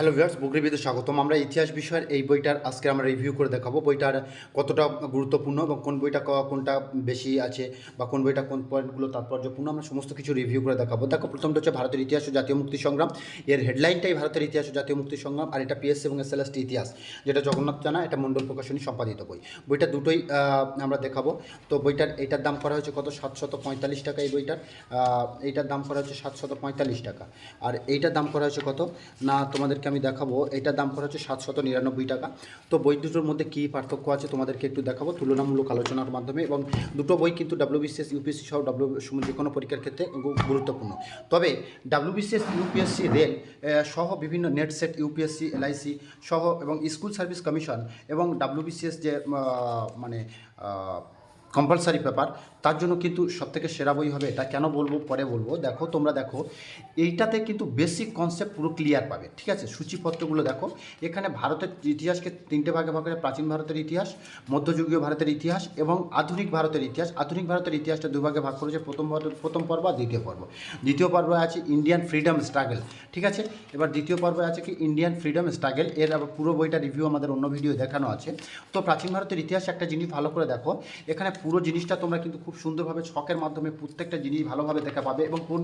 Hello viewers বুকরিবিদে স্বাগতম। আমরা ইতিহাস বিষয়ের এই বইটার আজকে আমরা রিভিউ করে দেখাবো। বইটার কতটা গুরুত্বপূর্ণ এবং কোন বইটা কোনটা বেশি আছে বা কোন বইটা কোন পয়েন্টগুলো তাৎপর্যপূর্ণ, আমরা সমস্ত কিছু রিভিউ করে দেখাবো। দেখো, প্রথমটা হচ্ছে ভারতের ইতিহাস ও জাতীয় মুক্তি সংগ্রাম। এর হেডলাইনটাই ভারতের ইতিহাস ও জাতীয় মুক্তি সংগ্রাম আর এটা পিএসসি এবং এসএলএসটি ইতিহাস, যেটা জগন্নাথ জানা, এটা মণ্ডল প্রকাশনী সম্পাদিত বই। বইটা দুটোই আমরা দেখাবো। তো বইটার, এটার দাম করা হয়েছে কত? সাতশত পঁয়তাল্লিশ টাকা এই বইটার। এইটার দাম করা হচ্ছে সাতশত পঁয়তাল্লিশ টাকা। আর এইটার দাম করা হয়েছে কত? না, তোমাদেরকে আমি দেখাবো এইটার দাম করা হচ্ছে সাতশত নিরানব্বই টাকা। তো বই দুটোর মধ্যে কী পার্থক্য আছে তোমাদেরকে একটু দেখাবো, তুলনামূলক আলোচনার মাধ্যমে এবং দুটো বই কিন্তু ডাব্লিউবিসিএস ইউপিএসসি সহ ডাব্লিউ যে কোনো পরীক্ষার ক্ষেত্রে গুরুত্বপূর্ণ। তবে ডাব্লিউবিসিএস ইউপিএসসি রেল সহ বিভিন্ন নেট সেট ইউপিএসসি এলআইসি সহ এবং স্কুল সার্ভিস কমিশন এবং ডাব্লিউবিসিএস যে মানে কম্পালসারি পেপার তার জন্য কিন্তু সবথেকে সেরা বই হবে এটা। কেন বলব? পরে বলব। দেখো, তোমরা দেখো, এইটাতে কিন্তু বেসিক কনসেপ্ট পুরো ক্লিয়ার পাবে, ঠিক আছে? সূচিপত্রগুলো দেখো। এখানে ভারতের ইতিহাসকে তিনটে ভাগে ভাগ করে, প্রাচীন ভারতের ইতিহাস, মধ্যযুগীয় ভারতের ইতিহাস এবং আধুনিক ভারতের ইতিহাস। আধুনিক ভারতের ইতিহাসটা দুভাগে ভাগ করেছে, প্রথম প্রথম পর্ব আর দ্বিতীয় পর্ব। দ্বিতীয় পর্বে আছে ইন্ডিয়ান ফ্রিডম স্ট্রাগল ঠিক আছে? এবার দ্বিতীয় পর্বে আছে কি ইন্ডিয়ান ফ্রিডম স্ট্রাগল এর পুরো বইটা রিভিউ আমাদের অন্য ভিডিও দেখানো আছে। তো প্রাচীন ভারতের ইতিহাস একটা জিনিস ভালো করে দেখো, এখানে পুরো জিনিসটা তোমরা কিন্তু খুব সুন্দরভাবে ছকের মাধ্যমে প্রত্যেকটা জিনিস ভালোভাবে দেখা পাবে এবং কোন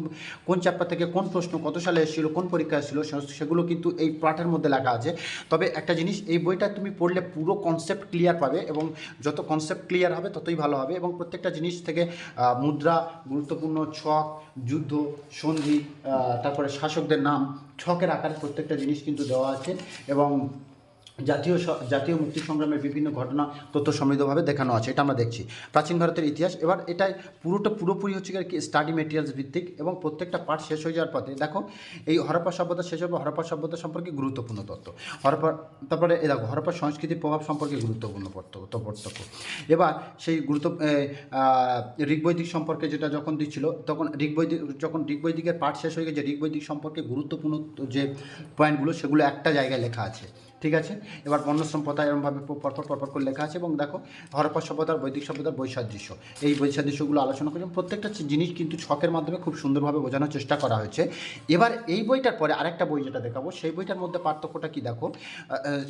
কোন চ্যাপ্টার থেকে কোন প্রশ্ন কত সালে এসেছিল, কোন পরীক্ষা এসেছিল সেগুলো কিন্তু এই পাঠের মধ্যে লেখা আছে। তবে একটা জিনিস, এই বইটা তুমি পড়লে পুরো কনসেপ্ট ক্লিয়ার পাবে এবং যত কনসেপ্ট ক্লিয়ার হবে ততই ভালো হবে এবং প্রত্যেকটা জিনিস থেকে মুদ্রা, গুরুত্বপূর্ণ ছক, যুদ্ধ, সন্ধি তারপরে শাসকদের নাম, ছকের আকারে প্রত্যেকটা জিনিস কিন্তু দেওয়া আছে এবং জাতীয় জাতীয় মুক্তি সংগ্রামের বিভিন্ন ঘটনা তথ্য সমৃদ্ধভাবে দেখানো আছে, এটা আমরা দেখছি। প্রাচীন ভারতের ইতিহাস, এবার এটাই পুরোটা পুরোপুরি হচ্ছে কি স্টাডি মেটেরিয়ালস ভিত্তিক এবং প্রত্যেকটা পার্ট শেষ হয়ে যাওয়ার পথে, দেখো, এই হরপ্পা সভ্যতা শেষ হবে হরপ্পা সভ্যতা সম্পর্কে গুরুত্বপূর্ণ তথ্য। হরপ্পা, তারপরে এ দেখো, হরপ্পা সংস্কৃতির প্রভাব সম্পর্কে গুরুত্বপূর্ণ পার্থক্য এবার সেই গুরুত্ব ঋগ্বৈদিক সম্পর্কে যেটা যখন দিচ্ছিল, তখন ঋগ্বৈদিক, যখন ঋগ্বৈদিকের পাঠ শেষ হয়ে গেছে, ঋগ্বৈদিক সম্পর্কে গুরুত্বপূর্ণ যে পয়েন্টগুলো সেগুলো একটা জায়গায় লেখা আছে। ঠিক আছে? এবার বর্ণশ্রম প্রথা এরমভাবে পরপর পরপর করে লেখা আছে এবং দেখো, হরপ্পা সভ্যতার, বৈদিক সভ্যতার বৈসাদৃশ্য। এই বৈসাদৃশ্যগুলো আলোচনা করি প্রত্যেকটা জিনিস কিন্তু ছকের মাধ্যমে খুব সুন্দরভাবে বোঝানোর চেষ্টা করা হয়েছে। এবার এই বইটার পরে আরেকটা বই যেটা দেখাবো, সেই বইটার মধ্যে পার্থক্যটা কি দেখো?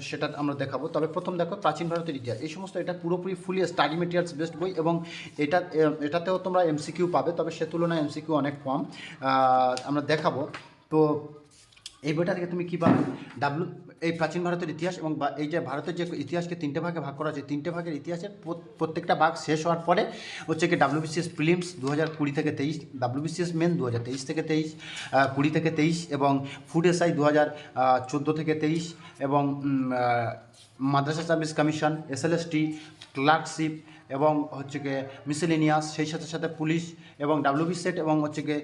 সেটা আমরা দেখাবো। তবে প্রথম দেখো, প্রাচীন ভারতের ইতিহাস। এই সমস্ত এটা পুরোপুরি ফুলি স্টাডি মেটেরিয়ালস বেসড বই এবং এটা এটাতেও তোমরা এমসিকিউ পাবে, তবে সে তুলনায় এমসিকিউ অনেক কম। আমরা দেখাবো। তো এই বইটা থেকে তুমি কী পাবে? ডাব্লু এই প্রাচীন ভারতের ইতিহাস এবং এই যে ভারতের যে ইতিহাসকে তিনটে ভাগে ভাগ করা আছে তিনটে ভাগের ইতিহাসের প্রত- প্রত্যেকটা ভাগ শেষ হওয়ার পরে হচ্ছে কি ডাব্লিউবিসিএস প্রিলিমস দু হাজার কুড়ি থেকে তেইশ ডাব্লিউবিসিএস মেন দু হাজার তেইশ থেকে তেইশ কুড়ি থেকে তেইশ এবং ফুড এসআই দু হাজার চোদ্দ থেকে তেইশ এবং মাদ্রাসা সার্ভিস কমিশন এসএলএসটি ক্লার্কশিপ এবং হচ্ছে গিয়ে মিসেলিনিয়াস সেই সাথে সাথে পুলিশ এবং ডাব্লিউবি সেট এবং হচ্ছে গিয়ে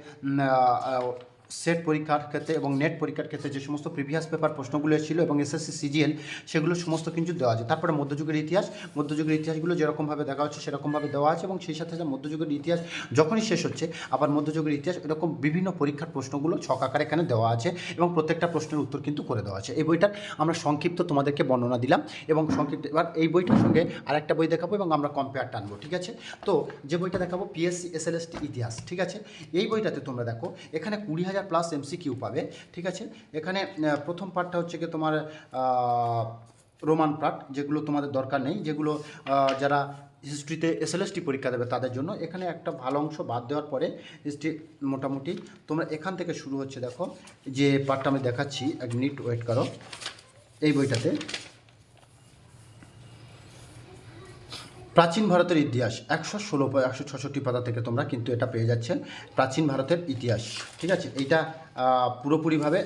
সেট পরীক্ষার ক্ষেত্রে এবং নেট পরীক্ষার ক্ষেত্রে যে সমস্ত প্রিভিয়াস পেপার প্রশ্নগুলো ছিল এবং এসএসসি সিজিএল সেগুলো সমস্ত কিছু দেওয়া আছে। তারপরে মধ্যযুগের ইতিহাস, মধ্যযুগের ইতিহাসগুলো যেরকমভাবে দেখা হচ্ছে সেরকমভাবে দেওয়া আছে এবং সেই সাথে মধ্যযুগের ইতিহাস যখনই শেষ হচ্ছে, আবার মধ্যযুগের ইতিহাস এরকম বিভিন্ন পরীক্ষার প্রশ্নগুলো ছক আকারে এখানে দেওয়া আছে এবং প্রত্যেকটা প্রশ্নের উত্তর কিন্তু করে দেওয়া আছে। এই বইটার আমরা সংক্ষিপ্ত তোমাদেরকে বর্ণনা দিলাম এবং সংক্ষিপ্ত, এবার এই বইটার সঙ্গে আরেকটা বই দেখাবো এবং আমরা কম্পেয়ার টানবো ঠিক আছে? তো যে বইটা দেখাবো পিএসসি এসএলএসটি ইতিহাস, ঠিক আছে? এই বইটাতে তোমরা দেখো, এখানে কুড়ি হাজার প্লাস এমসি কিউ পাবে, ঠিক আছে? এখানে প্রথম পার্টটা হচ্ছে কি তোমার রোমান পার্ট যেগুলো তোমাদের দরকার নেই, যেগুলো যারা হিস্ট্রিতে এসএলএসটি পরীক্ষা দেবে তাদের জন্য। এখানে একটা ভালো অংশ বাদ দেওয়ার পরে হিস্ট্রি মোটামুটি, তোমরা এখান থেকে শুরু হচ্ছে, দেখো। যে পার্টটা আমি দেখাচ্ছি, এক মিনিট ওয়েট করো। এই বইটাতে প্রাচীন ভারতের ইতিহাস, একশো ষোলো একশো ছষট্টি পাতা থেকে তোমরা কিন্তু এটা পেয়ে যাচ্ছে প্রাচীন ভারতের ইতিহাস। ঠিক আছে? এইটা পুরোপুরিভাবে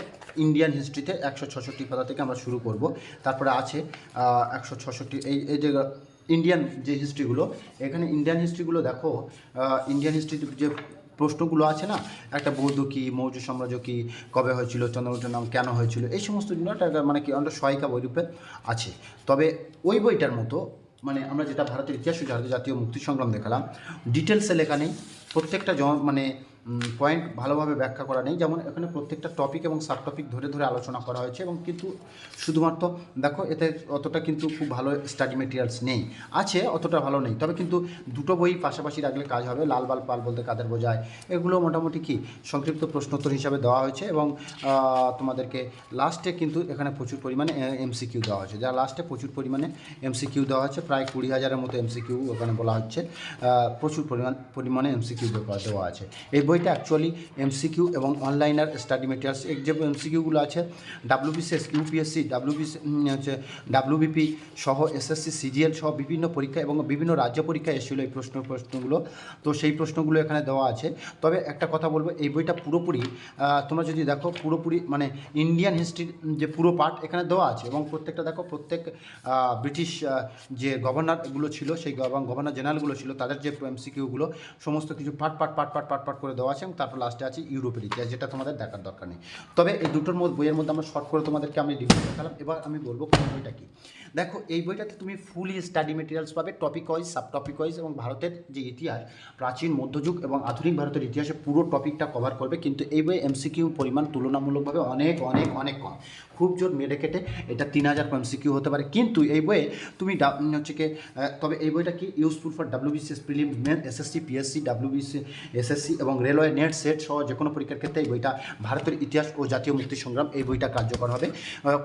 ইন্ডিয়ান হিস্ট্রিতে একশো ছষট্টি পাতা থেকে আমরা শুরু করব। তারপরে আছে একশো ছষট্টি, এই এই যে ইন্ডিয়ান যে হিস্ট্রিগুলো এখানে ইন্ডিয়ান হিস্ট্রিগুলো দেখো ইন্ডিয়ান হিস্ট্রিতে যে প্রশ্নগুলো আছে না, একটা বৌদ্ধ কি, মৌর্য সাম্রাজ্য কি, কবে হয়েছিল চন্দ্রগুপ্তের নাম কেন হয়েছিল, এই সমস্ত জিনিস একটা মানে কি অনেকটা সহায়িকা বইরূপে আছে। তবে ওই বইটার মতো মানে আমরা যেটা ভারতের ইতিহাস জাতীয় মুক্তি সংগ্রাম দেখালাম। ডিটেলসে লেখা নেই। প্রত্যেকটা মানে পয়েন্ট ভালোভাবে ব্যাখ্যা করা নেই। যেমন এখানে প্রত্যেকটা টপিক এবং সাব টপিক ধরে ধরে আলোচনা করা হয়েছে এবং কিন্তু শুধুমাত্র দেখো এতে অতটা কিন্তু খুব ভালো স্টাডি মেটেরিয়ালস নেই। আছে, অতটা ভালো নেই। তবে কিন্তু দুটো বই পাশাপাশি রাখলে কাজ হবে। লাল বাল পাল বলতে কাদের বোঝায়? এগুলো মোটামুটি কি? সংক্ষিপ্ত প্রশ্নোত্তর হিসাবে দেওয়া হয়েছে এবং তোমাদেরকে লাস্টে কিন্তু এখানে প্রচুর পরিমাণে এমসিকিউ দেওয়া হয়েছে। যা লাস্টে প্রচুর পরিমাণে এমসিকিউ দেওয়া হচ্ছে প্রায় কুড়ি হাজারের মতো এমসিকিউ ওখানে বলা হচ্ছে। প্রচুর পরিমাণ, পরিমাণে এমসিকিউ দেওয়া আছে। এই বইটা অ্যাকচুয়ালি এমসিকিউ এবং অনলাইনার স্টাডি মেটেরিয়ালস যে এমসিকিউগুলো আছে ডাব্লিউবিসিএস ইউপিএসসি হচ্ছে ডাব্লিউবিপি সহ এসএসসি সিজিএল সহ বিভিন্ন পরীক্ষা এবং বিভিন্ন রাজ্য পরীক্ষায় এসেছিল এই প্রশ্ন, প্রশ্নগুলো। তো সেই প্রশ্নগুলো এখানে দেওয়া আছে। তবে একটা কথা বলব, এই বইটা পুরোপুরি তোমরা যদি দেখো পুরোপুরি মানে ইন্ডিয়ান হিস্ট্রির যে পুরো পার্ট এখানে দেওয়া আছে এবং প্রত্যেকটা দেখো, প্রত্যেক ব্রিটিশ যে গভর্নরগুলো ছিল, সেই গভর্নর জেনারেলগুলো ছিল, তাদের যে এমসিকিউগুলো সমস্ত কিছু part part part part part part করে দেওয়া আছে এবং তারপর লাস্টে আছে ইউরোপের ইতিহাস, যেটা তোমাদের দেখার দরকার নেই। তবে এই দুটোর মধ্যে বইয়ের মধ্যে আমরা শর্ট করে তোমাদেরকে আমি রিভিউ দেখালাম। এবার আমি বলব কোন বইটা কি। দেখো, এই বইটাতে তুমি ফুলি স্টাডি মেটেরিয়ালস পাবে topic wise sub topic wise এবং ভারতের যে ইতিহাস, প্রাচীন, মধ্যযুগ এবং আধুনিক ভারতের ইতিহাসে পুরো টপিকটা কভার করবে। কিন্তু এই বই এমসিকিউ পরিমাণ তুলনামূলকভাবে অনেক অনেক অনেক কম। খুব জোর মেরে কেটে এটা তিন হাজার এমসিকিউ হতে পারে। কিন্তু এই বইয়ে তুমি হচ্ছে কি তবে এই বইটা কি? Useful for WBCS prelim main SSC PSC WBC SSC এবং রেলওয়ে নেট সেট সহ যে কোনো পরীক্ষার ক্ষেত্রে এই বইটা ভারতের ইতিহাস ও জাতীয় মুক্তি সংগ্রাম এই বইটা কার্যকর হবে।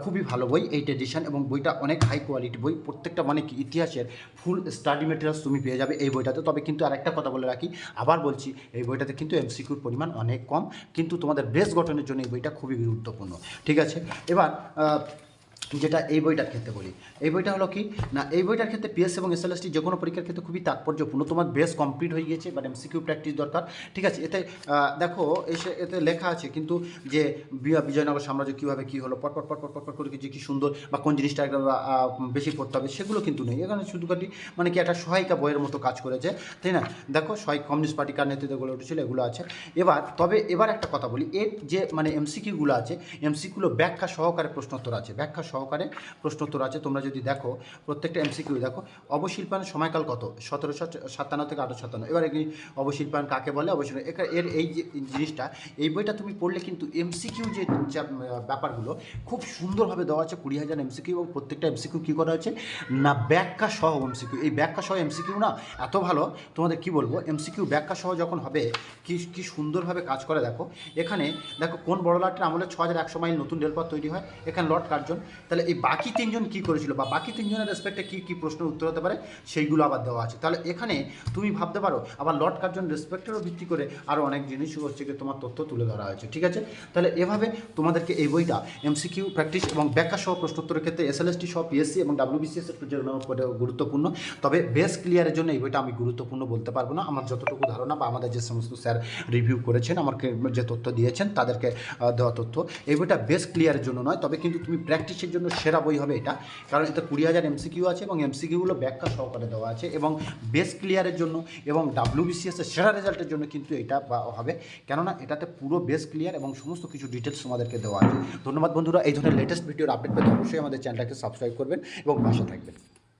খুবই ভালো বই এইট এডিশন এবং বইটা অনেক হাই কোয়ালিটি বই, প্রত্যেকটা মানে কি ইতিহাসের ফুল স্টাডি মেটেরিয়ালস তুমি পেয়ে যাবে এই বইটাতে। তবে কিন্তু আরেকটা কথা বলে রাখি, আবার বলছি, এই বইটাতে কিন্তু এমসিকিউর পরিমাণ অনেক কম, কিন্তু তোমাদের বেস গঠনের জন্য এই বইটা খুবই গুরুত্বপূর্ণ। ঠিক আছে? এবার যেটা এই বইটার ক্ষেত্রে বলি। এই বইটা হলো কি? না, এই বইটার ক্ষেত্রে পিএস এবং এসএলএসটি যে কোনো পরীক্ষার ক্ষেত্রে খুবই তাৎপর্যপূর্ণ। তোমার বেস কমপ্লিট হয়ে গিয়েছে বাট এমসিকিউ প্র্যাকটিস দরকার। ঠিক আছে, এতে দেখো, এসে এতে লেখা আছে কিন্তু যে বিজয়নগর সাম্রাজ্য কীভাবে কী হলো পট পট পট করে যে কী সুন্দর বা কোন জিনিসটা বেশি পড়তে হবে, সেগুলো কিন্তু নেই। এখানে শুধু খালি মানে কি একটা সহায়িকা বইয়ের মতো কাজ করেছে। তাই না? দেখো, সহায়ক কমিউনিস্ট পার্টি কার নেতৃত্বে গড়ে উঠেছিল, এগুলো আছে। এবার, তবে এবার একটা কথা বলি, এর যে মানে এমসিকিউগুলো আছে এমসিকিউগুলো ব্যাখ্যা সহকারে প্রশ্নোত্তর আছে, ব্যাখ্যা সহকারে প্রশ্নোত্তর আছে। তোমরা যদি দেখো, প্রত্যেকটা এমসিকিউ দেখো অবশিল্পায়নের সময়কাল কত? সতেরোশো সাতান্ন থেকে আঠারোশো সাতান্ন। এবার এই অবশিল্পায়ন কাকে বলে? অবশ্যই এর এই যে জিনিসটা, এই বইটা তুমি পড়লে কিন্তু এমসিকিউ যে ব্যাপারগুলো খুব সুন্দরভাবে দেওয়া আছে, কুড়ি হাজার এমসিকিউ এবং প্রত্যেকটা এমসিকিউ কী করা হয়েছে? না, ব্যাখ্যা সহ এমসিকিউ। এই ব্যাখ্যা সহ এমসিকিউ না, এত ভালো। তোমাদের কি বলব? এমসিকিউ ব্যাখ্যা সহ যখন হবে, কি কি সুন্দরভাবে কাজ করে দেখো। এখানে দেখো কোন বড় লটের আমলে ছ হাজার একশো মাইল নতুন রেলপথ তৈরি হয়। এখানে লট কার্জন তাহলে এই বাকি তিনজন কি করেছিল বা বাকি তিনজনের রেসপেক্টে কী কী প্রশ্নের উত্তর হতে পারে, সেইগুলো আবার দেওয়া আছে। তাহলে এখানে তুমি ভাবতে পারো, আবার লট কার্জন রেসপেক্টেরও ভিত্তি করে আরও অনেক জিনিস হচ্ছে কি তোমার তথ্য তুলে ধরা হয়েছে, ঠিক আছে? তাহলে এভাবে তোমাদেরকে এই বইটা এমসিকিউ প্র্যাকটিস এবং ব্যাখ্যা সহ প্রশ্নোত্তরের ক্ষেত্রে এসএলএসটি সহ পিএসসি এবং ডাব্লিউবিসিএস এর জন্য গুরুত্বপূর্ণ, তবে বেস ক্লিয়ারের জন্য এই বইটা আমি গুরুত্বপূর্ণ বলতে পারব না। আমার যতটুকু ধারণা বা আমাদের যে সমস্ত স্যার রিভিউ করেছেন আমাকে যে তথ্য দিয়েছেন, তাদেরকে দেওয়া তথ্য, এই বইটা বেস ক্লিয়ারের জন্য নয়, তবে কিন্তু তুমি প্র্যাকটিসের জন্য সেরা বই হবে এটা। কারণ এতে কুড়ি হাজার এমসিকিউ আছে এবং এমসিকিউগুলো ব্যাখ্যা সহকারে দেওয়া আছে এবং বেস ক্লিয়ারের জন্য এবং ডাব্লিউবিসিএসের সেরা রেজাল্টের জন্য কিন্তু এটা হবে। কেননা এটাতে পুরো বেস ক্লিয়ার এবং সমস্ত কিছু ডিটেলস তোমাদেরকে দেওয়া আছে। ধন্যবাদ বন্ধুরা, এই ধরনের লেটেস্ট ভিডিওর আপডেট পেতে অবশ্যই আমাদের চ্যানেলটাকে সাবস্ক্রাইব করবেন এবং পাশে থাকবেন।